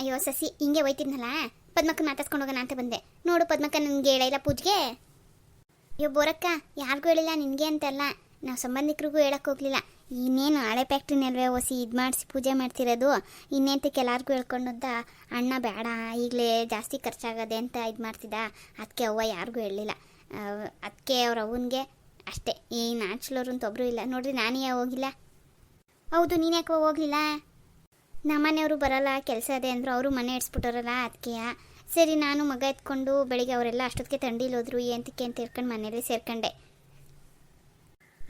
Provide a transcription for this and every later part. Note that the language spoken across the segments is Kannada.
ಅಯ್ಯೋ ಸಸಿ, ಹಿಂಗೆ ಹೋಯ್ತಿದ್ನಲ್ಲ? ಪದ್ಮಕ್ಕ ಮಾತಾಡ್ಸ್ಕೊಂಡು ಹೋಗೋಣ ಅಂತ ಬಂದೆ. ನೋಡು ಪದ್ಮಕ್ಕ ನನಗೆ ಹೇಳಿಲ್ಲ ಪೂಜೆಗೆ? ಅಯ್ಯೋ ಬೋರಕ್ಕ, ಯಾರಿಗೂ ಹೇಳಿಲ್ಲ, ನಿನಗೆ ಅಂತಲ್ಲ. ನಾವು ಸಂಬಂಧಿಕರಿಗೂ ಹೇಳಕ್ಕೆ ಹೋಗ್ಲಿಲ್ಲ. ಇನ್ನೇನು ಹಳೆ ಫ್ಯಾಕ್ಟ್ರಿನಲ್ವೇ ಒಸಿ ಇದು ಮಾಡಿಸಿ ಪೂಜೆ ಮಾಡ್ತಿರೋದು? ಇನ್ನೇಂತಕ್ಕೆ ಎಲ್ಲರಿಗೂ ಹೇಳ್ಕೊಂಡಂತ ಅಣ್ಣ ಬೇಡ, ಈಗಲೇ ಜಾಸ್ತಿ ಖರ್ಚಾಗದೆ ಅಂತ ಇದು ಮಾಡ್ತಿದ್ದ. ಅದಕ್ಕೆ ಅವ್ವ ಯಾರಿಗೂ ಹೇಳಲಿಲ್ಲ. ಅದಕ್ಕೆ ಅವ್ರ ಅವನಿಗೆ ಅಷ್ಟೇ. ಈ ನಾಚ್ಲೋರು ಅಂತ ಒಬ್ಬರು ಇಲ್ಲ. ನೋಡ್ರಿ, ನಾನೇ ಹೋಗಿಲ್ಲ. ಹೌದು, ನೀನು ಯಾಕೆ ಹೋಗ್ಲಿಲ್ಲ? ನಮ್ಮನೆಯವರು ಬರಲ್ಲ, ಕೆಲಸ ಇದೆ ಅಂದರು ಅವರು ಮನೆ ಇಡ್ಸ್ಬಿಟ್ಟವ್ರಲ್ಲ ಅದಕ್ಕೆ ಸರಿ, ನಾನು ಮಗ ಎತ್ಕೊಂಡು ಬೆಳಿಗ್ಗೆ ಅವರೆಲ್ಲ ಅಷ್ಟೊತ್ತಿಗೆ ತಂಡಿಲಿ ಹೋದ್ರು ಏಂತಕ್ಕೆ ಅಂತ ಹೇಳ್ಕೊಂಡು ಮನೇಲಿ ಸೇರ್ಕೊಂಡೆ.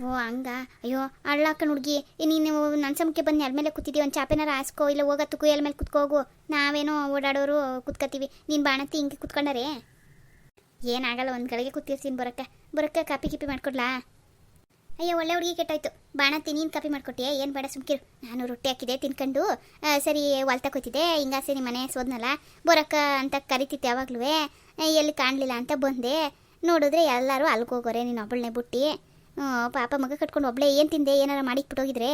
ಓ, ಹಂಗ? ಅಯ್ಯೋ, ಅಳ್ಳಾಕಣ ಹುಡುಗಿ ನೀನು ನನ್ನ ಸಮಕ್ಕೆ ಬಂದು ನೆಲ ಮೇಲೆ ಕೂತಿದ್ದೀವಿ ಒಂದು ಚಾಪೆನಾರ ಹಾಸ್ಕೋ, ಇಲ್ಲ ಹೋಗತ್ತು ಕುಯ್ಯಲ್ ಮೇಲೆ ಕುತ್ಕೋಗು ನಾವೇನೋ ಓಡಾಡೋರು ಕುತ್ಕೋತೀವಿ ನೀನು ಬಾಣತಿ ಹಿಂಗೆ ಕುತ್ಕೊಂಡರೆ? ಏನಾಗಲ್ಲ, ಒಂದು ಗಳಿಗೆ ಕೂತಿರ್ತೀನಿ ಬರಕ್ಕ. ಬರಕ್ಕ ಕಾಪಿ ಕಿಪಿ ಮಾಡ್ಕೊಡ್ಲಾ? ಅಯ್ಯೋ, ಒಳ್ಳೆ ಹುಡುಗಿ ಕೆಟ್ಟೋಯ್ತು. ಬಾಣ ನೀನು ಕಾಪಿ ಮಾಡ್ಕೊಟ್ಟಿಯೇ? ಏನು ಬೇಡ, ಸುಮ್ಕಿರು. ನಾನು ರೊಟ್ಟಿ ಹಾಕಿದೆ ತಿನ್ಕೊಂಡು. ಸರಿ ಒಲ್ತಾ ಕೊತ್ತಿದೆ ಹಿಂಗ ಸರಿ ಮನೆ ಸೋದ್ನಲ್ಲ? ಬರಕ್ಕ ಅಂತ ಕರಿತಿತ್ತು ಯಾವಾಗ್ಲೂ ಎಲ್ಲಿ ಕಾಣಲಿಲ್ಲ ಅಂತ ಬಂದೆ. ನೋಡಿದ್ರೆ ಎಲ್ಲರೂ ಅಲ್ಗೋಗೋರೆ ನೀನು ಒಬ್ಬಳನ್ನೇ ಬುಟ್ಟಿ. ಪಾಪ ಮಗ ಕಟ್ಕೊಂಡು ಒಬ್ಳೆ ಏನು ತಿಂದೆ, ಏನಾರ ಮಾಡಿಕ್ಬಿಟ್ಟೋಗಿದ್ರೆ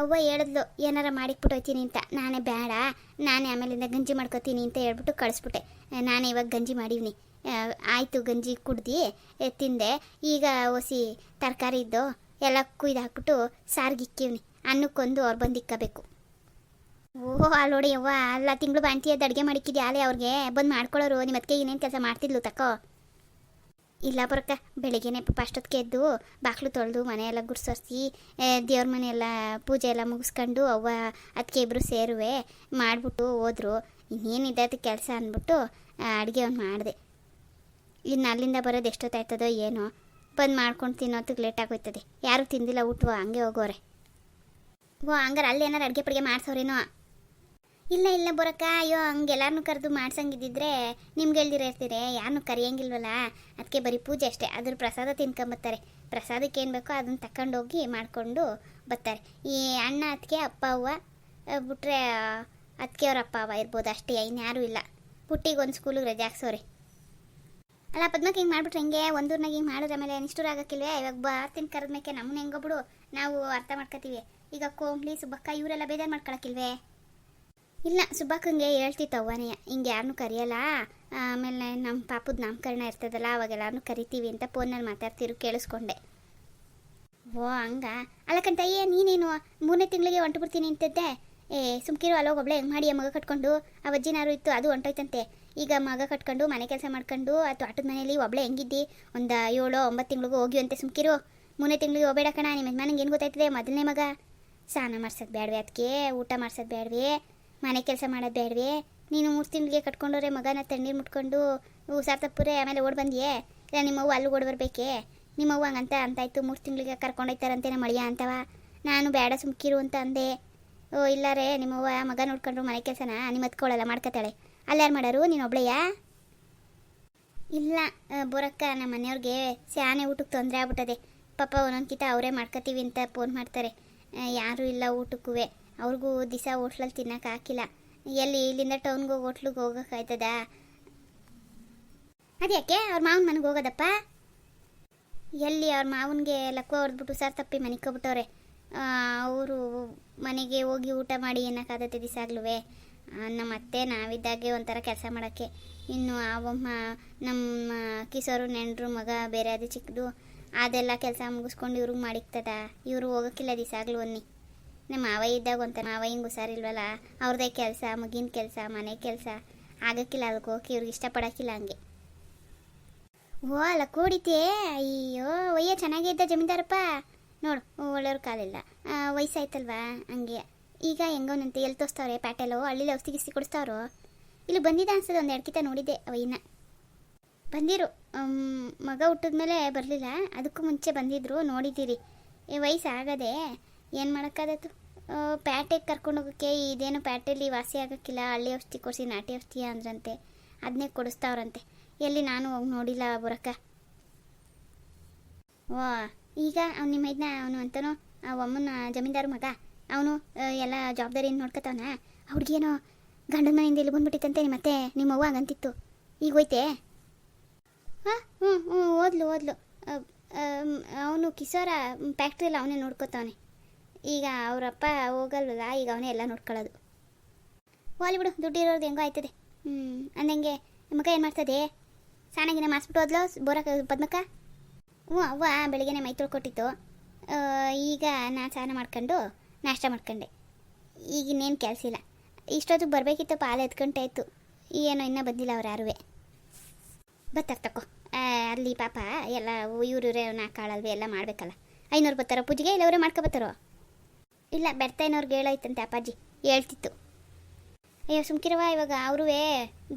ಅವ್ವ ಹೇಳಿದ್ಲು, ಏನಾರ ಮಾಡಿಕ್ಬಿಟ್ಟೋಯ್ತೀನಿ ಅಂತ. ನಾನೇ ಬೇಡ ನಾನೇ ಆಮೇಲಿಂದ ಗಂಜಿ ಮಾಡ್ಕೊತೀನಿ ಅಂತ ಹೇಳ್ಬಿಟ್ಟು ಕಳಿಸ್ಬಿಟ್ಟೆ. ನಾನೇ ಇವಾಗ ಗಂಜಿ ಮಾಡೀನಿ ಆಯಿತು ಗಂಜಿ ಕುಡ್ದು ತಿಂದೆ. ಈಗ ಒಸಿ ತರಕಾರಿ ಇದ್ದು ಎಲ್ಲ ಕುಯ್ದು ಹಾಕ್ಬಿಟ್ಟು ಸಾರಿಗೆ ಅನ್ನಕ್ಕೊಂದು ಅವ್ರು ಬಂದು ಇಕ್ಕಬೇಕು. ಓಹೋ ಅಲ್ಲಿ ನೋಡಿ ಅವ್ವ ಅಲ್ಲ ತಿಂಗಳು ಬಾಂತಿಯದ್ದು ಅಡುಗೆ ಮಾಡಿಕ್ಕಿದ್ಯಾ ಅಲ್ಲೇ ಅವ್ರಿಗೆ? ಬಂದು ಮಾಡ್ಕೊಳ್ಳೋರು ನಿಮ್ಮ ಅದಕ್ಕೆ ಏನೇನು ಕೆಲಸ ಮಾಡ್ತಿದ್ಲು ತಕೋ. ಇಲ್ಲ ಬರಕ್ಕ ಬೆಳಗ್ಗೆನೆ ಪಾಪ ಎದ್ದು ಬಾಕ್ಲು ತೊಳೆದು ಮನೆಯೆಲ್ಲ ಗುಡ್ಸೋರ್ಸಿ ದೇವ್ರ ಮನೆಯೆಲ್ಲ ಪೂಜೆ ಎಲ್ಲ ಮುಗಿಸ್ಕೊಂಡು ಅವ್ವ ಅದಕ್ಕೆ ಇಬ್ಬರು ಸೇರುವೆ, ಮಾಡಿಬಿಟ್ಟು ಹೋದ್ರು. ಇನ್ನೇನಿದೆ ಅದು ಕೆಲಸ ಅಂದ್ಬಿಟ್ಟು ಅಡುಗೆ ಒಂದು ಮಾಡಿದೆ. ಇನ್ನು ಅಲ್ಲಿಂದ ಬರೋದು ಎಷ್ಟೊತ್ತಾಯ್ತದೋ ಏನೋ. ಬಂದು ಮಾಡ್ಕೊಂಡು ತಿನ್ನೋದಕ್ಕೆ ಲೇಟ್ ಆಗೋಯ್ತದೆ. ಯಾರು ತಿಂದಿಲ್ಲ ಊಟವ, ಹಂಗೆ ಹೋಗೋರೆ. ಓ, ಹಂಗಾರೆ ಅಲ್ಲಿ ಏನಾರು ಅಡುಗೆ ಪಡಿಗೆ ಮಾಡ್ಸೋರೇನೋ? ಇಲ್ಲ ಇಲ್ಲ ಬರೋಕ್ಕ, ಅಯ್ಯೋ ಹಂಗೆಲ್ಲಾರನ್ನೂ ಕರೆದು ಮಾಡ್ಸಂಗಿದ್ದಿದ್ರೆ ನಿಮ್ಗೆ ಹೇಳ್ದಿರ ಇರ್ತೀರಿ ಯಾರನ್ನೂ ಕರೆಯಂಗಿಲ್ವಲ್ಲ? ಅದಕ್ಕೆ ಬರೀ ಪೂಜೆ ಅಷ್ಟೇ. ಅದ್ರ ಪ್ರಸಾದ ತಿನ್ಕೊಂಬತ್ತಾರೆ. ಪ್ರಸಾದಕ್ಕೆ ಏನು ಬೇಕೋ ಅದನ್ನು ತಗೊಂಡೋಗಿ ಮಾಡಿಕೊಂಡು ಬರ್ತಾರೆ ಈ ಅಣ್ಣ ಅದಕ್ಕೆ ಅಪ್ಪ ಅವ್ವ ಬಿಟ್ರೆ ಅದಕ್ಕೆ ಅವ್ರ ಅಪ್ಪ ಅವ್ವ ಇರ್ಬೋದು ಅಷ್ಟೇ, ಇನ್ಯಾರೂ ಇಲ್ಲ. ಪುಟ್ಟಿಗೆ ಒಂದು ಸ್ಕೂಲಿಗೆ ರಜೆ ಹಾಕ್ಸೋರಿ. ಅಲ್ಲ, ಪದ್ಮಕ್ಕೆ ಹಿಂಗೆ ಮಾಡ್ಬಿಟ್ರೆ ಹೆಂಗೆ, ಒಂದೂರ್ನಾಗ ಹಿಂಗೆ ಮಾಡಿದ್ರೆ ಆಮೇಲೆ ನಿಷ್ಠೂರ ಆಗಕ್ಕಿಲ್ವೇ? ಇವಾಗ ಬರ್ತೀನಿ ಕರೆದ್ಮೇಕೆ, ನಮ್ಮನ್ನ ಹೆಂಗೋ ಬಿಡು. ನಾವು ಅರ್ಥ ಮಾಡ್ಕೋತೀವಿ. ಈಗ ಕೋಂಬ್ಲಿ ಸುಬ್ಬಕ್ಕ ಇವರೆಲ್ಲ ಬೇಜಾರು ಮಾಡ್ಕೊಳಕ್ಕಿಲ್ವೇ? ಇಲ್ಲ ಸುಬ್ಬಕ್ಕಂಗೆ ಹೇಳ್ತಿತ್ತು ಅವ್ವನೇ. ಹಿಂಗೆ ಯಾರನ್ನೂ ಕರೆಯಲ್ಲ. ಆಮೇಲೆ ನಮ್ಮ ಪಾಪದ ನಾಮಕರಣ ಇರ್ತದಲ್ಲ, ಅವಾಗ ಕರಿತೀವಿ ಅಂತ ಫೋನಲ್ಲಿ ಮಾತಾಡ್ತಿರು ಕೇಳಿಸ್ಕೊಂಡೆ. ಓ, ಹಂಗ? ಅಯ್ಯ ನೀನೇನು ಮೂರನೇ ತಿಂಗಳಿಗೆ ಹೊಂಟು ಬಿಡ್ತೀನಿ ಅಂತದ್ದೆ ಏ, ಸುಮ್ಕಿರು ಅಲ್ಲೋಗೊಬ್ಳೆ ಹೆಂಗೆ ಮಾಡಿ ಮಗ ಕಟ್ಕೊಂಡು? ಆ ಅಜ್ಜಿನಾರು ಇತ್ತು, ಅದು ಹೊಂಟೋಯ್ತಂತೆ. ಈಗ ಮಗ ಕಟ್ಕೊಂಡು, ಮನೆ ಕೆಲಸ ಮಾಡ್ಕೊಂಡು ಆ ತೋಟದ ಮನೆಯಲ್ಲಿ ಒಬ್ಳೆ ಹೆಂಗಿದ್ದಿ, ಒಂದು ಏಳು, ಒಂಬತ್ತು ತಿಂಗಳಿಗೂ ಅಂತ ಸುಮ್ಕಿರು. ಮೂರನೇ ತಿಂಗಳಿಗೆ ಹೋಗಬೇಡ ಕಣ ನಿಮ್ಮ ಯಜಮಾನಿಗೆ ಏನು ಗೊತ್ತಾಯ್ತದೆ? ಮೊದಲನೇ ಮಗ. ಸ್ನಾನ ಮಾಡ್ಸೋದು ಬೇಡವೆ ಅದಕ್ಕೆ ಊಟ ಮಾಡ್ಸೋದು ಬೇಡವೆ ಮನೆ ಕೆಲಸ ಮಾಡೋದು ಬೇಡವೆ ನೀನು ಮೂರು ತಿಂಗಳಿಗೆ ಕಟ್ಕೊಂಡವ್ರೆ ಮಗನ ತಣ್ಣೀರು ಮುಟ್ಕೊಂಡು ಹುಷಾರ್ ತಪ್ಪುರೆ, ಆಮೇಲೆ ಓಡ್ ಬಂದಿಯೇ? ಇಲ್ಲ ನಿಮ್ಮವ್ವ ಅಲ್ಲಿ ಓಡ್ ನಿಮ್ಮ ನಿಮ್ಮವ್ವ ಹಂಗಂತ ಅಂತಾಯ್ತು, ಮೂರು ತಿಂಗಳಿಗೆ ಕರ್ಕೊಂಡೋಯ್ತಾರಂತೆ ನಮ್ಮ ಅಳಿಯ ಅಂತವ. ನಾನು ಬೇಡ ಸುಮ್ಕಿರು ಅಂತ ಅಂದೆ. ಓ ಇಲ್ಲಾರೆ ನಿಮ್ಮವ್ವ ಮಗ ನೋಡ್ಕೊಂಡ್ರು ಮನೆ ಕೆಲಸನ ನಿಮ್ಮ ಹತ್ಕೊಳ್ಳಲ್ಲ ಮಾಡ್ಕೊತಾಳೆ. ಅಲ್ಲಾರು ಮಾಡೋರು? ನೀನು ಒಬ್ಳೆಯಾ ಇಲ್ಲ ಬರೋಕ್ಕ ನಮ್ಮ ಮನೆಯವ್ರಿಗೆ ಸ್ಯಾನೆ ಊಟಕ್ಕೆ ತೊಂದರೆ ಆಗ್ಬಿಟ್ಟದೆ. ಪಾಪ ಒಂದೊಂದ್ಕಿತ ಅವರೇ ಮಾಡ್ಕೋತೀವಿ ಅಂತ ಫೋನ್ ಮಾಡ್ತಾರೆ. ಯಾರೂ ಇಲ್ಲ ಊಟಕ್ಕೂ ಅವ್ರಿಗೂ ದಿವಸ ಹೋಟ್ಲಲ್ಲಿ ತಿನ್ನಕ್ಕೆ ಹಾಕಿಲ್ಲ. ಎಲ್ಲಿ ಇಲ್ಲಿಂದ ಟೌನ್ಗೆ ಹೋಗಿ ಹೋಟ್ಲಿಗೆ ಹೋಗೋಕ್ಕಾಯ್ತದ ಅದ್ಯಾಕೆ? ಅವ್ರ ಮಾವನ ಮನೆಗೆ ಹೋಗೋದಪ್ಪ? ಎಲ್ಲಿ ಅವ್ರ ಮಾವನಿಗೆ ಲಕ್ವ ಹೊಡೆದ್ಬಿಟ್ಟು ಸರ್ ತಪ್ಪಿ ಮನೆಗೆ ಅವರು ಮನೆಗೆ ಹೋಗಿ ಊಟ ಮಾಡಿ ಏನಕ್ಕಾಗತ್ತೆ ದಿವಸ ಆಗ್ಲುವೆ ನಮ್ಮ ಅತ್ತೆ ನಾವಿದ್ದಾಗೆ ಒಂಥರ ಕೆಲಸ ಮಾಡೋಕ್ಕೆ. ಇನ್ನು ಅವಮ್ಮ ನಮ್ಮ ಕಿಸೋರು ನೆಂಟರು ಮಗ ಬೇರೆ ಅದು ಚಿಕ್ಕದು ಅದೆಲ್ಲ ಕೆಲಸ ಮುಗಿಸ್ಕೊಂಡು ಇವ್ರಿಗೆ ಮಾಡಿಕ್ತದ. ಇವರು ಹೋಗೋಕ್ಕಿಲ್ಲ ದಿಸಾಗ್ಲೂ ಒನ್ನಿ ನಮ್ಮ ಮಾವ ಇದ್ದಾಗ ಒಂಥರ ಮಾವ ಹಿಂಗೆ ಹುಷಾರಿಲ್ವಲ್ಲ ಅವ್ರದ್ದೇ ಕೆಲಸ ಮಗಿನ ಕೆಲಸ ಮನೆ ಕೆಲಸ. ಆಗಕ್ಕಿಲ್ಲ ಅದಕ್ಕೆ ಹೋಗಿ ಇವ್ರಿಗೆ ಇಷ್ಟಪಡೋಕ್ಕಿಲ್ಲ ಹಂಗೆ. ಓ ಅಲ್ಲ ಕೂಡಿತೆ ಅಯ್ಯೋ ಒಯ್ಯ ಚೆನ್ನಾಗೇ ಇದ್ದ ಜಮೀನ್ದಾರಪ್ಪ. ನೋಡು ಒಳ್ಳೆಯವ್ರ ಕಾಲಿಲ್ಲ. ಆ, ವಯಸ್ಸಾಯ್ತಲ್ವಾ? ಹಂಗೆ. ಈಗ ಹೆಂಗೋನಂತೆ ಎಲ್ಲಿ ತೋರಿಸ್ತಾವ್ರೆ? ಪ್ಯಾಟೆಲು, ಹಳ್ಳಿಲಿ ಔಷಧಿ ಗಿಸ್ತಿ ಕೊಡಿಸ್ತಾವ್ರು? ಇಲ್ಲಿ ಬಂದಿದ್ದ ಅನ್ಸದ ಒಂದು ಎರಡು ಕಿತ ನೋಡಿದ್ದೆ ಅವಯ್ಯನ ಬಂದಿರು. ಮಗ ಹುಟ್ಟಿದ ಮೇಲೆ ಬರಲಿಲ್ಲ. ಅದಕ್ಕೂ ಮುಂಚೆ ಬಂದಿದ್ರು, ನೋಡಿದ್ದೀರಿ. ಈ ವಯಸ್ಸಾಗದೆ ಏನು ಮಾಡೋಕ್ಕಾದತ್ತು ಪ್ಯಾಟೆಗೆ ಕರ್ಕೊಂಡು ಹೋಗೋಕ್ಕೆ ಇದೇನು ಪ್ಯಾಟೆಲಿ ವಾಸಿ ಆಗೋಕ್ಕಿಲ್ಲ, ಹಳ್ಳಿ ಔಷಧಿ ಕೊಡಿಸಿ, ನಾಟಿ ಔಷಧಿ ಅಂದ್ರಂತೆ. ಅದನ್ನೇ ಕೊಡಿಸ್ತಾವ್ರಂತೆ. ಎಲ್ಲಿ ನಾನು ಹೋಗಿ ನೋಡಿಲ್ಲ ಬುರಕ. ವಾ ಈಗ ಅವ್ನು ನಿಮ್ಮ ಇದನ್ನ ಅವನು ಅಂತನೋ? ಆ ಅಮ್ಮನ ಜಮೀನ್ದಾರ ಮಗ? ಅವನು ಎಲ್ಲ ಜವಾಬ್ದಾರಿಯನ್ನು ನೋಡ್ಕೊತಾವನ? ಹುಡುಗಿಯೇನೋ ಗಂಡನ ಮನೆಯಿಂದ ಇಲ್ಲಿ ಬಂದ್ಬಿಟ್ಟಿತ್ತಂತೆ ಮತ್ತೆ ನಿಮ್ಮ ಅವ್ವ ಹಂಗಂತಿತ್ತು. ಈಗ ಹೋಯ್ತೆ? ಹಾಂ ಹ್ಞೂ ಹ್ಞೂ ಓದ್ಲು ಓದ್ಲು. ಅವನು ಕಿಶೋರ ಫ್ಯಾಕ್ಟ್ರಿಯಲ್ಲಿ ಅವನೇ ನೋಡ್ಕೊತಾವನೆ. ಈಗ ಅವರಪ್ಪ ಹೋಗಲ್ವಲ್ಲ, ಈಗ ಅವನೇ ಎಲ್ಲ ನೋಡ್ಕೊಳ್ಳೋದು. ಹೋಲಿ ಬಿಡು ದುಡ್ಡಿರೋದು ಹೆಂಗೋ ಆಯ್ತದೆ. ಹ್ಞೂ ಅಂದಂಗೆ ಮಗ ಏನು ಮಾಡ್ತದೆ? ಸಾನಾಗಿನ ಮಾಡಿಸ್ಬಿಟ್ಟು ಹೋದ್ಲು, ಬೋರಕ, ಪದ್ಮಕ್ಕ? ಹ್ಞೂ, ಅವ್ವ ಬೆಳಿಗ್ಗೆನೆ ಮೈ ತೊಳ್ಕೊಟ್ಟಿತ್ತು. ಈಗ ನಾನು ಸ್ನಾನ ಮಾಡ್ಕೊಂಡು ನಾಷ್ಟ ಮಾಡ್ಕೊಂಡೆ. ಈಗ ಇನ್ನೇನು ಕೆಲಸ ಇಲ್ಲ. ಇಷ್ಟೊತ್ತಿಗೆ ಬರಬೇಕಿತ್ತು, ಪಾಲು ಎತ್ಕೊಂಡೆ ಆಯಿತು ಏನೋ ಇನ್ನೂ ಬಂದಿಲ್ಲ ಅವ್ರು ಯಾರುವೆ. ಬರ್ತಾರೆ ತಕೋ. ಅಲ್ಲಿ ಪಾಪ ಎಲ್ಲ ಇವ್ರು ನಾಲ್ಕಾಳಲ್ವೇ ಎಲ್ಲ ಮಾಡಬೇಕಲ್ಲ. ಐನೂರು ಬರ್ತಾರೋ ಪೂಜೆಗೆ ಇಲ್ಲ, ಅವರೇ ಮಾಡ್ಕೊಬತ್ತಾರೋ ಇಲ್ಲ ಇನ್ನೋರ್ಗೆ ಹೇಳೋಯ್ತಂತೆ ಅಪ್ಪಾಜಿ. ಹೇಳ್ತಿತ್ತು. ಅಯ್ಯೋ ಸುಮ್ಕಿರವ ಇವಾಗ ಅವರೂ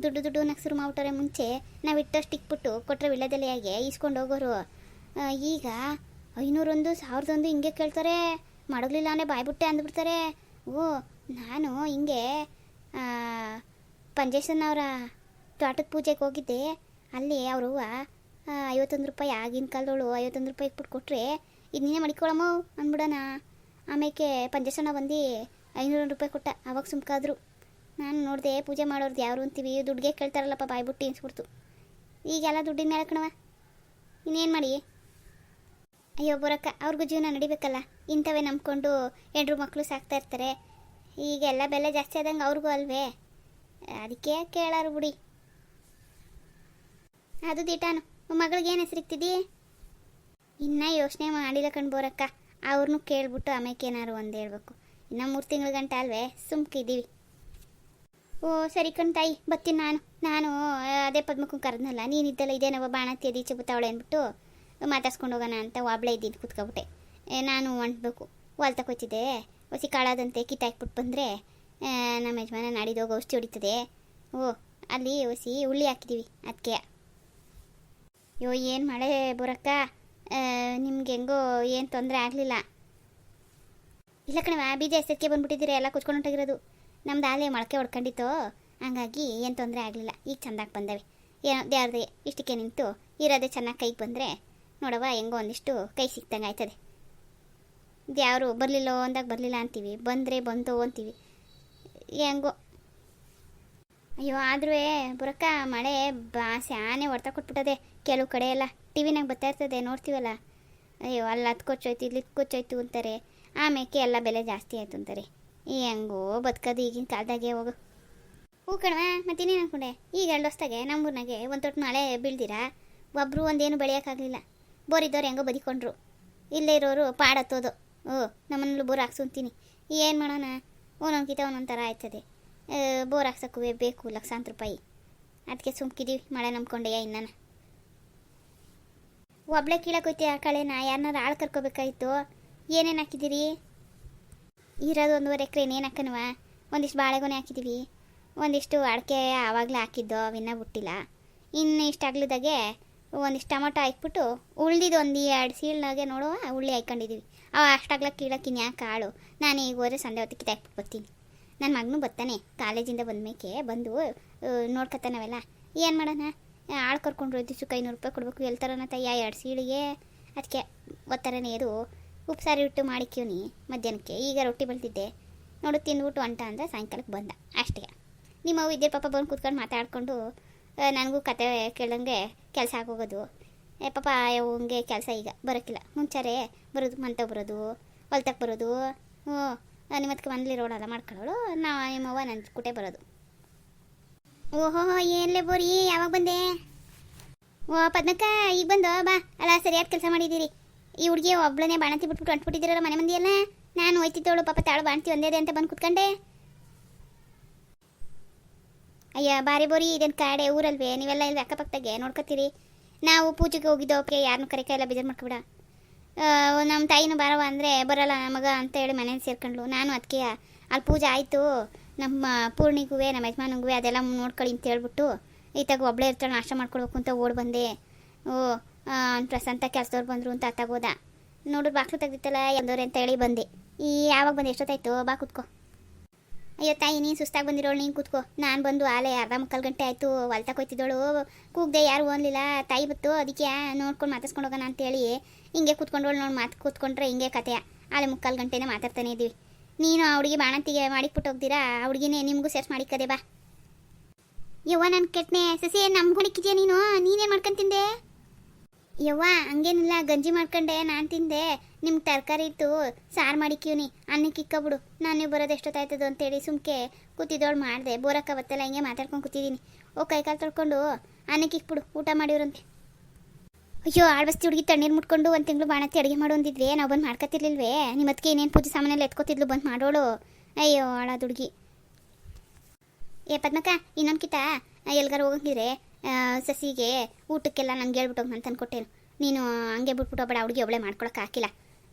ದುಡ್ಡು ದುಡ್ಡು ಶುರು ಮಾಡ್ಬಿಟ್ಟವ್ರೆ ಮುಂಚೆ. ನಾವು ಇಟ್ಟಷ್ಟು ಇಕ್ಬಿಟ್ಟು ಕೊಟ್ಟರೆ ವಿಳ್ಯದೆಲೆಯಾಗೆ ಈಸ್ಕೊಂಡು ಹೋಗೋರು. ಈಗ ಐನೂರೊಂದು ಸಾವಿರದೊಂದು ಹಿಂಗೆ ಕೇಳ್ತಾರೆ. ಮಡಗಲಿಲ್ಲ ಅಂದರೆ ಬಾಯ್ಬಿಟ್ಟೆ ಅಂದ್ಬಿಡ್ತಾರೆ. ಓ, ನಾನು ಹಿಂಗೆ ಪಂಜೇಶನ್ ಅವರ ತೋಟದ ಪೂಜೆಗೆ ಹೋಗಿದ್ದೆ. ಅಲ್ಲಿ ಅವರು ಐವತ್ತೊಂದು ರೂಪಾಯಿ ಆಗಿನ ಕಾಲದವಳು ಐವತ್ತೊಂದು ರೂಪಾಯಿ ಇಟ್ಬಿಟ್ಟು ಕೊಟ್ಟರೆ ಇದು ನೀನೇ ಮಡಿಕೊಳ್ಳಮ್ಮ ಅಂದ್ಬಿಡೋಣ. ಆಮೇಲೆ ಪಂಜೇಶನ ಬಂದು ಐನೂರು ರೂಪಾಯಿ ಕೊಟ್ಟ, ಅವಾಗ ಸುಮ್ಕಾದ್ರು. ನಾನು ನೋಡಿದೆ ಪೂಜೆ ಮಾಡೋರ್ದು ಯಾರು ಅಂತೀವಿ ದುಡ್ಡಿಗೆ ಕೇಳ್ತಾರಲ್ಲಪ್ಪ ಬಾಯ್ಬಿಟ್ಟು ಅನ್ಸ್ಬಿಡ್ತು. ಈಗೆಲ್ಲ ದುಡ್ಡಿನ ಮೇಲೆ ಕಣವ ಇನ್ನೇನು ಮಾಡಿ? ಅಯ್ಯೋ, ಬರಕ್ಕ, ಅವ್ರಿಗೂ ಜೀವನ ನಡಿಬೇಕಲ್ಲ? ಇಂಥವೇ ನಂಬ್ಕೊಂಡು ಹೆಂಡ್ರು ಮಕ್ಕಳು ಸಾಕ್ತಾ ಇರ್ತಾರೆ. ಈಗ ಎಲ್ಲ ಬೆಲೆ ಜಾಸ್ತಿ ಆದಂಗೆ ಅವ್ರಿಗೂ ಅಲ್ವೇ? ಅದಕ್ಕೆ ಕೇಳಾರು ಬಿಡಿ. ಅದು ದಿಟಾನು ಮಗಳಿಗೆ ಏನು ಹೆಸರಿಕ್ತಿದ್ದಿ ಇನ್ನೂ ಯೋಚನೆ ಮಾಡಿಲ್ಲ ಕಣ್ ಬೋರಕ್ಕ. ಅವ್ರನ್ನೂ ಕೇಳ್ಬಿಟ್ಟು ಆಮೇಲೆ ಏನಾರು ಒಂದು ಹೇಳ್ಬೇಕು. ಇನ್ನೂ ಮೂರು ತಿಂಗಳ ಗಂಟ ಅಲ್ವೇ ಸುಮ್ಕಿದ್ದೀವಿ ಓ, ಸರಿ ಕಣ್ ತಾಯಿ ಬರ್ತೀನಿ ನಾನು. ನಾನು, ಅದೇ ಪದ್ಮಕ್ಕೂ ಕರೆದ್ನಲ್ಲ, ನೀನಿದ್ದಲ್ಲ ಇದೇನವ ಬಾಣತಿ ದೀಚೆ ಬತ್ತಾವಳೆ ಅಂದ್ಬಿಟ್ಟು ಮಾತಾಡ್ಸ್ಕೊಂಡು ಹೋಗೋಣ ಅಂತ ಒಬ್ಳೆ ಇದ್ದಿದ್ದು ಕೂತ್ಕೊಬಿಟ್ಟೆ. ಏ, ನಾನು ಹೊಂಟಬೇಕು. ಹೊಲ್ ತಗೋತಿದ್ದೆ ಹೊಸಿ ಕಾಳಾದಂತೆ ಕಿತ್ತಾಕ್ಬಿಟ್ಟು ಬಂದರೆ ನಮ್ಮ ಯಜಮಾನ ನಾಡಿದ ಹೋಗಿ ಔಷಧಿ ಹೊಡಿತದೆ. ಓ ಅಲ್ಲಿ ಹೊಸಿ ಹುಳಿ ಹಾಕಿದ್ದೀವಿ ಅದಕ್ಕೆ ಯೋ ಏನು ಮಳೆ ಬುರಕ್ಕ? ನಿಮ್ಗೆ ಹೆಂಗೋ ಏನು ತೊಂದರೆ ಆಗಲಿಲ್ಲ. ಇಲ್ಲ ಕಣವ ಬೀಜ ಎಸಕ್ಕೆ ಬಂದ್ಬಿಟ್ಟಿದ್ದೀರಿ ಎಲ್ಲ ಕುಚ್ಕೊಂಡು ಹೊಂಟಾಗಿರೋದು. ನಮ್ದು ಆಲೆ ಮೊಳಕೆ ಹೊಡ್ಕೊಂಡಿತ್ತು ಹಂಗಾಗಿ ಏನು ತೊಂದರೆ ಆಗಲಿಲ್ಲ. ಈಗ ಚೆಂದಾಗಿ ಬಂದವೆ. ಏನೋ ದೇವ್ರದೇ ಇಷ್ಟಕ್ಕೆ ನಿಂತು ಇರೋದೇ ಚೆನ್ನಾಗಿ ಕೈಗೆ ಬಂದರೆ ನೋಡವ್ವ, ಹೆಂಗೋ ಒಂದಿಷ್ಟು ಕೈ ಸಿಕ್ತಂಗೆ ಆಯ್ತದೆ. ಯಾರು ಬರಲಿಲ್ಲೋ ಅಂದಾಗ ಬರಲಿಲ್ಲ ಅಂತೀವಿ, ಬಂದರೆ ಬಂತು ಅಂತೀವಿ. ಹೆಂಗೋ. ಅಯ್ಯೋ ಆದ್ರೂ ಬುರಕ್ಕ, ಮಳೆ ಬಾ ಸ್ಯಾನೆ ಹೊಡ್ತಾ ಕೊಟ್ಬಿಟ್ಟದೆ ಕೆಲವು ಕಡೆ ಎಲ್ಲ. ಟಿ ವಿನಾಗ ಬರ್ತಾ ಇರ್ತದೆ, ನೋಡ್ತೀವಲ್ಲ. ಅಯ್ಯೋ, ಅಲ್ಲಿ ಹತ್ಕೊಚ್ಚೋಯ್ತು ಕೊಚ್ಚೋಯ್ತು ಇಲ್ಲಿ ಕೊಚ್ಚೋಯ್ತು ಅಂತಾರೆ. ಆಮೇಲೆ ಎಲ್ಲ ಬೆಲೆ ಜಾಸ್ತಿ ಆಯಿತು ಅಂತಾರೆ. ಹೆಂಗೋ ಬದುಕೋದು ಈಗಿನ ಕಾಲದಾಗೆ ಹೋಗು. ಹೂ ಕಣವ ಮತ್ತಿನ್ನೇನು ಅನ್ಕೊಂಡೆ? ಈಗ ಎರಡು ಹೊಸ್ದಾಗೆ ನಮ್ಮೂರ್ನಾಗೆ ಒಂದು ತೊಟ್ಟು ಮಳೆ ಬೀಳ್ದಿರಾ? ಒಬ್ಬರು ಒಂದೇನು ಬೆಳೆಯೋಕ್ಕಾಗಲಿಲ್ಲ. ಬೋರಿದ್ದವ್ರು ಹೆಂಗೋ ಬದಿಕೊಂಡ್ರು. ಇಲ್ಲೇ ಇರೋರು ಪಾಡತ್ತೋದು ಓ, ನಮ್ಮನೇಲಿ ಬೋರ್ ಹಾಕ್ಸೋತೀನಿ ಏನು ಮಾಡೋಣ? ಒಂದೊಂದು ಕಿತ ಒಂದೊಂದು ಥರ ಆಯ್ತದೆ ಬೋರ್ ಹಾಕ್ಸೋಕ್ಕೂ ಬೇಕು, ಲಕ್ಷಾಂತರ ರೂಪಾಯಿ. ಅದಕ್ಕೆ ಸುಮ್ಕಿದೀವಿ, ಮಳೆ ನಂಬ್ಕೊಂಡೆಯ ಇನ್ನಾನ? ಒಬ್ಳೆ ಕೀಳಕ್ಕೆ ಆ ಕಳೆನ ಯಾರನ್ನಾರು ಆಳು ಕರ್ಕೋಬೇಕಾಯ್ತು? ಏನೇನು ಹಾಕಿದ್ದೀರಿ? ಇರೋದು ಒಂದೂವರೆ ಎಕರೆ ಏನೇನು ಹಾಕನವ? ಒಂದಿಷ್ಟು ಬಾಳೆಗೊನೆ ಹಾಕಿದ್ದೀವಿ. ಒಂದಿಷ್ಟು ಅಡಿಕೆ ಆವಾಗಲೇ ಹಾಕಿದ್ದೋ, ಅವಿನ್ನ ಬಿಟ್ಟಿಲ್ಲ. ಇನ್ನು ಇಷ್ಟು ಅಗ್ಲದಾಗೆ ಒಂದಿಷ್ಟು ಟೊಮೊಟೊ ಹಾಕ್ಬಿಟ್ಟು ಉಳ್ದಿದ್ದು ಒಂದು ಎರಡು ಸೀಳ್ನಾಗೆ ನೋಡುವ, ಉಳ್ಳಿ ಹಾಕ್ಕೊಂಡಿದ್ದೀವಿ ಅವ ಅಷ್ಟಾಗ್ಲ ಕೀಳಕ್ಕೆ ಇನ್ಯಾಕೆ ಕಾಳು ನಾನು ಈಗ ಹೋದ್ರೆ ಸಂಡೆ ಹೊತ್ತಿಗೆ ಕಿತ್ತಾಕ್ಬಿಟ್ಟು ಬರ್ತೀನಿ. ನನ್ನ ಮಗನೂ ಬರ್ತಾನೆ, ಕಾಲೇಜಿಂದ ಬಂದ್ಮೇಕೆ ಬಂದು ನೋಡ್ಕೊತಾನವೆಲ್ಲ ಏನು ಮಾಡೋಣ? ಆಳು ಕರ್ಕೊಂಡು ದಿವ್ಸಕ್ಕೆ ಐನೂರು ರೂಪಾಯಿ ಕೊಡಬೇಕು ಎಲ್ತಾರನ ತಯ್ಯ ಎರಡು ಸೀಳಿಗೆ? ಅದಕ್ಕೆ ಒತ್ತರನೇ ಅದು ಉಪ್ಸಾರಿ ಇಟ್ಟು ಮಾಡಿಕ್ಯೂನಿ ಮಧ್ಯಾಹ್ನಕ್ಕೆ. ಈಗ ರೊಟ್ಟಿ ಬೆಳೆದಿದ್ದೆ. ನೋಡು, ತಿಂದ್ಬಿಟ್ಟು ಅಂಟ ಅಂದರೆ ಸಾಯಂಕಾಲಕ್ಕೆ ಬಂದ. ಅಷ್ಟೇ. ನಿಮ್ಮ ಅವು ಇದ್ದೇ ಪಾಪ ಬಂದು ಕೂತ್ಕೊಂಡು ಮಾತಾಡ್ಕೊಂಡು ನನಗೂ ಕತೆ ಕೇಳಂಗೆ ಕೆಲಸ ಆಗೋಗೋದು. ಏ, ಪಾಪ ಹಂಗೆ ಕೆಲಸ ಈಗ ಬರೋಕ್ಕಿಲ್ಲ. ಮುಂಚಾರೆ ಬರೋದು ಮಂತ ಬರೋದು ಹೊಲ್ತಕ್ಕೆ ಬರೋದು, ಹ್ಞೂ ನಿಮ್ಮತ್ಕೆ ಮನೇಲಿ ರೋಡಲ್ಲ ಮಾಡ್ಕೊಳ್ಳೋಳು ನಾವು ನಿಮ್ಮವ್ವ ನನ್ನ ಕುಟೆ ಬರೋದು. ಓಹೋ, ಏನ್ಲೇ ಬೋರಿ, ಯಾವಾಗ ಬಂದೆ? ಓ, ಪದ್ಮಕ್ಕ, ಈಗ ಬಂದು, ಬಾ, ಅಲ್ಲ, ಸರಿಯಾದ ಕೆಲಸ ಮಾಡಿದ್ದೀರಿ. ಈ ಹುಡುಗಿ ಒಬ್ಳನೇ ಬಾಣತಿ ಬಿಟ್ಬಿಟ್ಟು ಅಂಟ್ಬಿಟ್ಟಿದ್ದೀರಲ್ಲ ಮನೆ ಮಂದಿಯಲ್ಲ? ನಾನು ಹೋಯ್ತಿದ್ದವಳು ಪಾಪ ತಾಳು ಬಾಣಂತಿ ಒಂದೇ ಅಂತ ಬಂದು ಕುತ್ಕೊಂಡೆ. ಅಯ್ಯ, ಬಾರಿ ಬೋರಿ ಇದೇನು ಕಾಡೆ ಊರಲ್ವೇ? ನೀವೆಲ್ಲ ಇಲ್ಲಿ ಅಕ್ಕಪಕ್ಕದಾಗೆ ನೋಡ್ಕೊತೀರಿ? ನಾವು ಪೂಜೆಗೆ ಹೋಗಿದ್ದೋ ಓಕೆ ಯಾರನ್ನೂ ಕರೆಕ ಎಲ್ಲ ಬೇಜಾರು ಮಾಡ್ಕೊಬಿಡ. ನಮ್ಮ ತಾಯಿನೂ ಬಾರವ ಅಂದರೆ ಬರಲ್ಲ ಮಗ ಅಂತ ಹೇಳಿ ಮನೇಲಿ ಸೇರ್ಕೊಂಡ್ಲು ನಾನು ಅದಕ್ಕೆ ಅಲ್ಲಿ ಪೂಜೆ ಆಯಿತು. ನಮ್ಮ ಪೂರ್ಣಿಗೂ ನಮ್ಮ ಯಜಮಾನಿಗೂ ಅದೆಲ್ಲ ನೋಡ್ಕೊಳ್ಳಿ ಅಂತ ಹೇಳ್ಬಿಟ್ಟು ಈತಾಗ ಒಬ್ಬಳೇ ಇರ್ತಾಳೆ, ನಾಷ್ಟ ಮಾಡ್ಕೊಳ್ಬೇಕು ಅಂತ ಓಡ್ ಬಂದೆ. ಓ ಪ್ರಸಂತ ಕೆಲಸದವ್ರು ಬಂದರು ಅಂತ ಅತ್ತಾಗೋದ ನೋಡಿದ್ರು ಬಾಕ್ಲು ತೆಗ್ದಿತ್ತಲ್ಲ ಎಂದವ್ರೆ ಅಂತ ಹೇಳಿ ಬಂದೆ. ಈ, ಯಾವಾಗ ಬಂದೆ? ಎಷ್ಟೊತ್ತಾಯ್ತು? ಬಾ ಕುತ್ಕೋ. ಅಯ್ಯೋ ತಾಯಿ, ನೀನು ಸುಸ್ತಾಗಿ ಬಂದಿರೋಳು, ನೀನು ಕೂತ್ಕೋ. ನಾನು ಬಂದು ಆಲೆ ಅರ್ಧ ಮುಕ್ಕಾಲು ಗಂಟೆ ಆಯಿತು ಹೊಲ್ತಾ ಹೋಯ್ತಿದ್ದೋಳು. ಕೂಗ್ದೆ ಯಾರು ಓನ್ಲಿಲ್ಲ. ತಾಯಿ ಬತ್ತು ಅದಕ್ಕೆ ನೋಡ್ಕೊಂಡು ಮಾತಾಡ್ಸ್ಕೊಂಡು ಹೋಗೋಣ ಅಂತೇಳಿ ಹಿಂಗೆ ಕೂತ್ಕೊಂಡೋಳು ನೋಡಿ, ಮಾತು, ಕೂತ್ಕೊಂಡ್ರೆ ಹಿಂಗೆ ಕತೆಯ ಆಲೆ ಮುಕ್ಕಾಲು ಗಂಟೆನೇ ಮಾತಾಡ್ತಾನೆ ಇದ್ದೀವಿ. ನೀನು ಆ ಹುಡುಗಿ ಬಾಣಂತಿಗೆ ಮಾಡಿಕ್ಬಿಟ್ಟು ಹೋಗ್ತೀರಾ ಆ ಹುಡುಗಿನೇ ನಿಮಗೂ ಸೇರ್ಸ್ ಮಾಡಿಕ್ಕದೆ ಬಾ. ಯವ್ವ ನನ್ನ ಕೆಟ್ಟನೆ ಸಸಿ ನಮ್ಮ ಹುಡುಕಿದ್ಯಾ ನೀನು? ನೀನೇನು ಮಾಡ್ಕೊಂತಿಂದೆ ಯವ್ವ, ಹಂಗೇನಿಲ್ಲ, ಗಂಜಿ ಮಾಡ್ಕೊಂಡೆ, ನಾನು ತಿಂದೆ. ನಿಮ್ಗೆ ತರಕಾರಿ ಇತ್ತು, ಸಾರು ಮಾಡಿಕ್ಯೂನಿ ಅನ್ನಕ್ಕೆ ಇಕ್ಕಬಿಡು. ನಾನು ನೀವು ಬರೋದು ಎಷ್ಟೊತ್ತಾಯ್ತದು ಅಂತೇಳಿ ಸುಮ್ಕೆ ಕೂತಿದ್ದೋಳು ಮಾಡಿದೆ. ಬೋರಕ್ಕ ಬತ್ತಲ್ಲ ಹಿಂಗೆ ಮಾತಾಡ್ಕೊಂಡು ಕೂತಿದ್ದೀನಿ ಓ ಕೈ ಕಾಲು ತೊಳ್ಕೊಂಡು ಅನ್ನಕ್ಕೆ ಇಕ್ಬಿಡು. ಊಟ ಮಾಡಿವ್ರಂತೆ. ಅಯ್ಯೋ, ಆಳ್ಬಸ್ತಿ ಹುಡುಗಿ ತಣ್ಣೀರು ಮುಟ್ಕೊಂಡು ಒಂದು ತಿಂಗಳು ಬಾಣತಿ ಅಡುಗೆ ಮಾಡು ನಾವು ಬಂದು ಮಾಡ್ಕೊತಿರ್ಲಿಲ್ವೇ ನಿಮ್ಮ ಅದಕ್ಕೆ ಏನೇನು ಪೂಜೆ ಸಾಮಾನೆಲ್ಲ ಎತ್ಕೊತಿದ್ಲು ಬಂದು ಮಾಡೋಳು. ಅಯ್ಯೋ, ಆಳದ ಹುಡುಗಿ. ಏ, ಪದ್ಮಕ್ಕ ಇನ್ನೊಂದು ಕಿತ ಎಲ್ಗಾರು ಹೋಗಂಗಿದ್ರೆ? ಸಸಿಗೆ ಊಟಕ್ಕೆಲ್ಲ ನಂಗೆ ಹೇಳ್ಬಿಟ್ಟು ನಾನು ತಂದ್ಕೊಟ್ಟೇನು. ನೀನು ಹಂಗೆ ಬಿಟ್ಬಿಟ್ಟು ಬೇಡ, ಹುಡುಗಿ ಒಬ್ಬಳೆ ಮಾಡ್ಕೊಳಕ್ಕೆ ಹಾಕಿಲ್ಲ.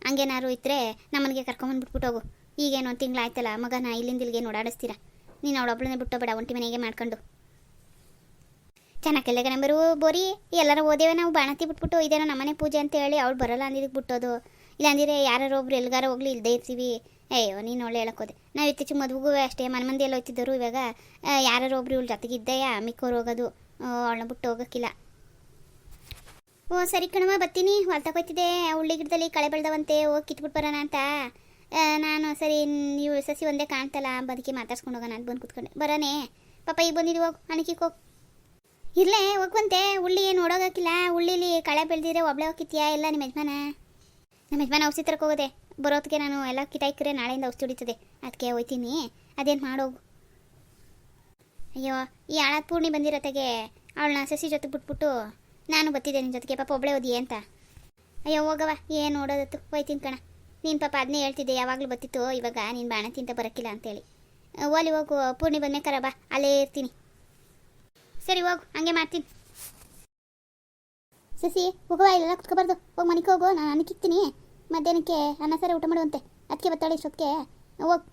ಹಂಗೇನಾರು ಇದ್ದರೆ ನಮ್ಮನಿಗೆ ಕರ್ಕೊಂಬಂದ್ಬಿಟ್ಬಿಟ್ಟು ಹೋಗು ಈಗೇನು ಒಂದು ತಿಂಗಳು ಆಯ್ತಲ್ಲ ಮಗನ ಇಲ್ಲಿಂದ ಇಲ್ಲಿಗೆ ಓಡಾಡಿಸ್ತೀರಾ? ನೀನು ಅವಳೊಬ್ಬಳನ್ನೇ ಬಿಟ್ಟು ಬೇಡ, ಒಂಟಿ ಮನೆಗೆ ಮಾಡ್ಕೊಂಡು. ಚೆನ್ನಾಗೆಲ್ಲ ನಂಬರು, ಬೋರಿ, ಎಲ್ಲರೂ ಓದೇವೆ ನಾವು, ಬಾಣತಿ ಬಿಟ್ಬಿಟ್ಟು, ಇದೇನೋ ನಮ್ಮನೆ ಪೂಜೆ ಅಂತ ಹೇಳಿ ಅವಳು ಬರಲ್ಲ ಅಂದಿದ್ದಕ್ಕೆ ಬಿಟ್ಟೋದು. ಇಲ್ಲಾಂದಿರೆ ಯಾರು ಒಬ್ರು ಎಲ್ಗಾರ ಹೋಗ್ಲಿ ಇಲ್ಲದೇ ಇರ್ತೀವಿ. ಅಯ್ಯೋ ನೀನು ಒಳ್ಳೆ ಹೇಳೋಕ್ಕೋದೆ ನಾವು ಇತ್ತೀಚೆಗೆ ಮದುವೆಗೂ ಅಷ್ಟೇ ಮನೆ ಮಂದಿ ಎಲ್ಲ ಹೋಗ್ತಿದ್ದರು ಇವಾಗ ಯಾರು ಒಬ್ರು ಇವ್ಳ ಜೊತೆಗಿದ್ದೆಯಾ? ಮಿಕ್ಕೋರು ಹೋಗೋದು. ಅವಳನ್ನ ಬಿಟ್ಟು ಹೋಗೋಕ್ಕಿಲ್ಲ. ಓ, ಸರಿ ಕಣಮ್ಮ ಬರ್ತೀನಿ. ಹೊಲ್ತಾಕೋಯ್ತಿದ್ದೆ ಹುಳ್ಳಿ ಗಿಡದಲ್ಲಿ ಕಳೆ ಬೆಳೆದವಂತೆ. ಹೋಗಿ ಕಿತ್ಬಿಟ್ಟು ಬರೋಣ ಅಂತ. ನಾನು ಸರಿ ನೀವು ಸಸಿ ಒಂದೇ ಕಾಣ್ತಲ್ಲ. ಬದುಕಿ ಮಾತಾಡ್ಸ್ಕೊಂಡು ಹೋಗೋಣ ಅಂತ ಬಂದು ಕೂತ್ಕೊಂಡೆ. ಬರೋನೆ ಪಾಪ ಈಗ ಬಂದಿದ್ದು ಹೋಗು. ಅಣಕಿಗೆ ಹೋಗು. ಇರ್ಲೇ, ಹೋಗುವಂತೆ. ಏನು ನೋಡೋಗಕ್ಕಿಲ್ಲ ಹುಳ್ಳಿಲಿ ಕಳೆ ಬೆಳೆದಿದ್ರೆ ಒಬ್ಳೆ ಹೋಗಿತ್ತೀಯಾ ಎಲ್ಲ ನಿಮ್ಮ ಯಜಮಾನ? ನಮ್ಮ ಯಜಮಾನ ಔಷಧಿ ತರಕ್ಕೆ ಹೋಗೋದೆ. ಬರೋದಕ್ಕೆ ನಾನು ಎಲ್ಲ ಕಿಟಾಯ್ಕರೆ ನಾಳೆಯಿಂದ ಔಷಧಿ ಹೊಡಿತದೆ. ಅದಕ್ಕೆ ಹೋಯ್ತೀನಿ. ಅದೇನು ಮಾಡೋಗು ಅಯ್ಯೋ, ಈ ಆಳದ ಪೂರ್ಣಿ ಬಂದಿರತ್ತೆಗೆ ಅವಳನ್ನ ಸಸಿ ಜೊತೆ ಬಿಟ್ಬಿಟ್ಟು ನಾನು ಬತ್ತಿದ್ದೆ ನಿನ್ನ ಜೊತೆಗೆ. ಪಾಪ ಒಬ್ಳೆ ಓದಿ ಅಂತ. ಅಯ್ಯೋ ಹೋಗವ ಏನು ನೋಡೋದತ್ತು? ಹೋಯ್ತೀನಿ ಕಣ. ನೀನು ಪಾಪ ಅದನ್ನೇ ಹೇಳ್ತಿದ್ದೆ, ಯಾವಾಗಲೂ ಬತ್ತಿತ್ತು. ಇವಾಗ ನೀನು ಬಾಣ ತಿಂತ ಬರೋಕ್ಕಿಲ್ಲ ಅಂತೇಳಿ. ಓಲಿ ಹೋಗು, ಪೂರ್ಣಿ ಬಂದ್ಮೇಕರ ಬಾ, ಅಲ್ಲೇ ಇರ್ತೀನಿ. ಸರಿ, ಹೋಗು, ಹಂಗೆ ಮಾಡ್ತೀನಿ. ಸಸಿ, ಹೋಗುವ, ಇಲ್ಲೆಲ್ಲ ಕುತ್ಕೋಬಾರ್ದು. ಹೋಗಿ ಮನೆಗೆ ಹೋಗು, ನಾನು ಅನ್ನಕ್ಕಿಕ್ತೀನಿ. ಮಧ್ಯಾಹ್ನಕ್ಕೆ ಅನ್ನ ಸಾರ ಊಟ ಮಾಡುವಂತೆ. ಅದಕ್ಕೆ ಬತ್ತಾಳೆ ಇಷ್ಟೊತ್ತಿಗೆ. ಹೋಗು.